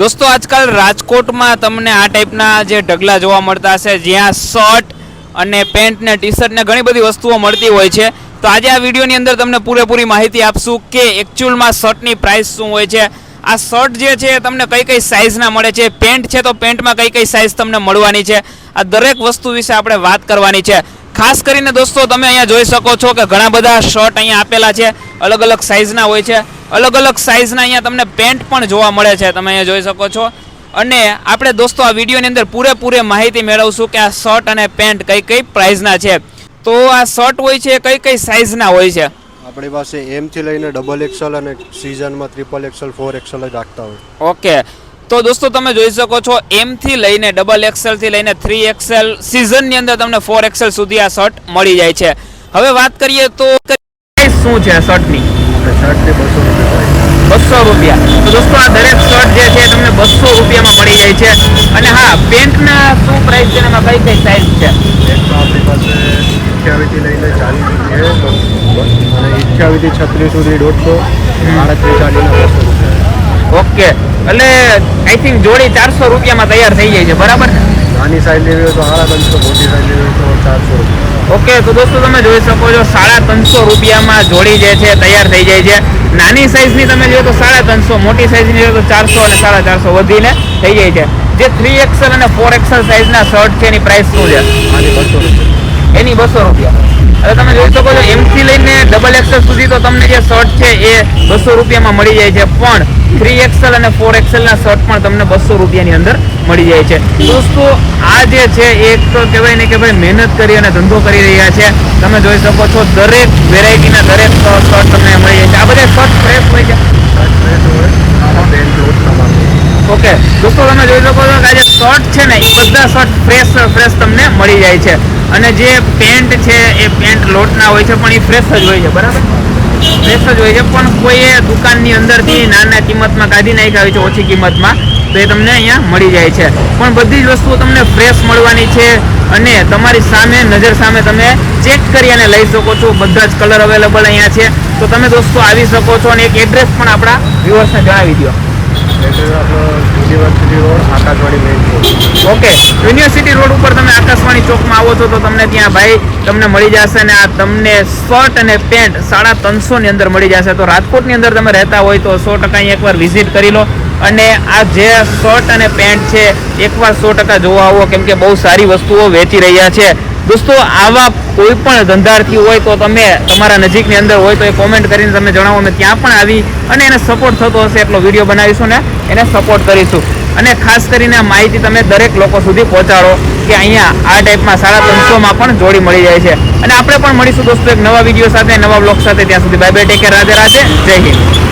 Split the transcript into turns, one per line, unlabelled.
દોસ્તો, આજકાલ રાજકોટમાં તમને આ ટાઈપના જે ઢગલા જોવા મળતા હશે, જ્યાં શર્ટ અને પેન્ટ ને ટી ને ઘણી બધી વસ્તુઓ મળતી હોય છે. તો આજે આ વિડીયોની અંદર તમને પૂરેપૂરી માહિતી આપશું કે એકચ્યુઅલમાં શર્ટની પ્રાઇસ શું હોય છે. આ શર્ટ જે છે, તમને કઈ કઈ સાઇઝના મળે છે? પેન્ટ છે તો પેન્ટમાં કઈ કઈ સાઇઝ તમને મળવાની છે? આ દરેક વસ્તુ વિશે આપણે વાત કરવાની છે. ખાસ કરીને દોસ્તો, તમે અહીંયા જોઈ શકો છો કે ઘણા બધા શર્ટ અહીંયા આપેલા છે. અલગ અલગ સાઇઝના હોય છે. અલગ અલગ સાઇઝના અહીંયા તમને પેન્ટ પણ જોવા મળે છે તમે અહીંયા જોઈ શકો છો. અને આપણે દોસ્તો આ વિડીયોની અંદર પૂરેપૂરી માહિતી મેળવશું કે આ શર્ટ અને પેન્ટ કઈ કઈ પ્રાઇઝના છે. તો આ શર્ટ હોય છે કઈ કઈ સાઇઝના હોય છે?
આપણી પાસે એમ થી લઈને ડબલ એક્સલ અને સિઝનમાં ટ્રિપલ એક્સલ ફોર એક્સલ જ રાખતા હોય.
ઓકે તો દોસ્તો તમે જોઈ શકો છો એમ થી લઈને ડબલ એક્સેલથી લઈને થ્રી એક્સેલ સિઝનની અંદર તમને ફોર એક્સેલ સુધી આ શર્ટ મળી જાય છે. હવે વાત કરીએ તો શું છે શર્ટની
શર્ટની બસો રૂપિયા
બસો રૂપિયા. તો દોસ્તો આ દરેક શર્ટ જે છે તમને બસો રૂપિયામાં મળી જાય છે. અને હા પેન્ટના શું પ્રાઇસ છે એમાં કઈ કઈ સાઇઝ છે?
તો આપણી પાસે અઠ્યાવીસથી લઈને ચાલીસ છે અને અઠ્યાવીસથી છત્રીસ સુધી દોઢસો આડત્રીસ બસો રૂપિયા.
ઓકે. એટલે આઈ થિંક જોડી ચારસો રૂપિયામાં તૈયાર થઈ જાય છે બરાબર
નાની સાઈઝ લેવી હોય તો સાડા ત્રણસો મોટી સાઈઝ લેવી હોય તો ચારસો રૂપિયા.
ઓકે તો દોસ્તો તમે જોઈ શકો છો સાડા ત્રણસો રૂપિયામાં જોડી જે છે તૈયાર થઈ જાય છે. નાની સાઇઝની તમે જોયો તો સાડા ત્રણસો મોટી સાઇઝની લ્યો તો ચારસો અને સાડા ચારસો વધીને થઈ જાય છે. જે થ્રી એક્સેલ અને ફોર એક્સેલ સાઇઝના શર્ટ છે એની પ્રાઇસ શું છે?
બસો રૂપિયા.
એની બસો રૂપિયા. હવે તમે જોઈ શકો છો એમથી લઈને ડબલ એક્સેલ સુધી તો તમને જે શર્ટ છે એ બસો રૂપિયામાં મળી જાય છે. પણ થ્રી એક્સેલ અને ફોર એક્સેલના શર્ટ પણ તમને બસો રૂપિયાની અંદર મળી જાય છે. દોસ્તો, આ જે છે, એક તો કહેવાય ને કે ભાઈ મહેનત કરી અને ધંધો કરી રહ્યા છે. તમે જોઈ શકો છો, દરેક વેરાયટીના દરેક શર્ટ તમને મળી જાય છે. આ બધા શર્ટ ફ્રેશ હોય છે? ઓકે દોસ્તો, તમે જોઈ શકો છો કે આ જે શર્ટ છે ને, એ બધા શર્ટ ફ્રેશ ફ્રેશ તમને મળી જાય છે. અને જે પેન્ટ છે, એ પેન્ટ લોટના હોય છે, પણ એ ફ્રેશ જ હોય છે, બરાબર? ફ્રેશ જ હોય છે, પણ કોઈએ દુકાનની અંદરથી નાના કિંમતમાં કાઢી નાખ્યા હોય છે, ઓછી કિંમતમાં. તો એ તમને અહીંયા મળી જાય છે. પણ બધી જ વસ્તુઓ તમને ફ્રેશ મળવાની છે અને તમારી સામે, નજર સામે તમે ચેક કરી અને લઈ શકો છો. બધા જ કલર અવેલેબલ અહીંયા છે. તો તમે દોસ્તો આવી શકો છો અને એક એડ્રેસ પણ આપણા વ્યુઅર્સને જણાવી દો ઓકે યુનિવર્સિટી રોડ ઉપર તમે આકાશવાણી ચોકમાં આવો છો તો તમને ત્યાં ભાઈ તમને મળી જશે અને આ તમને શર્ટ અને પેન્ટ સાડા ત્રણસો ની અંદર મળી જશે. તો રાજકોટની અંદર તમે રહેતા હોય તો સો ટકા અહીંયા એકવાર વિઝિટ કરી લો. અને આ જે શર્ટ અને પેન્ટ છે, એકવાર સો ટકા જોવા આવો, કેમ કે બહુ સારી વસ્તુઓ વેચી રહ્યા છે. દોસ્તો, આવા કોઈ પણ ધંધાર્થી હોય તો તમે તમારા નજીકની અંદર હોય તો એ કોમેન્ટ કરીને તમે જણાવો, અમે ત્યાં પણ આવી અને એને સપોર્ટ થતો હશે, એટલો વીડિયો બનાવીશું ને એને સપોર્ટ કરીશું. અને ખાસ કરીને આ માહિતી તમે દરેક લોકો સુધી પહોંચાડો કે અહીંયા આ ટાઈપમાં સાડા ત્રણસોમાં પણ જોડી મળી જાય છે. અને આપણે પણ મળીશું દોસ્તો એક નવા વીડિયો સાથે, નવા બ્લોગ સાથે. ત્યાં સુધી bye bye take Radhe Radhe જય હિન્દ.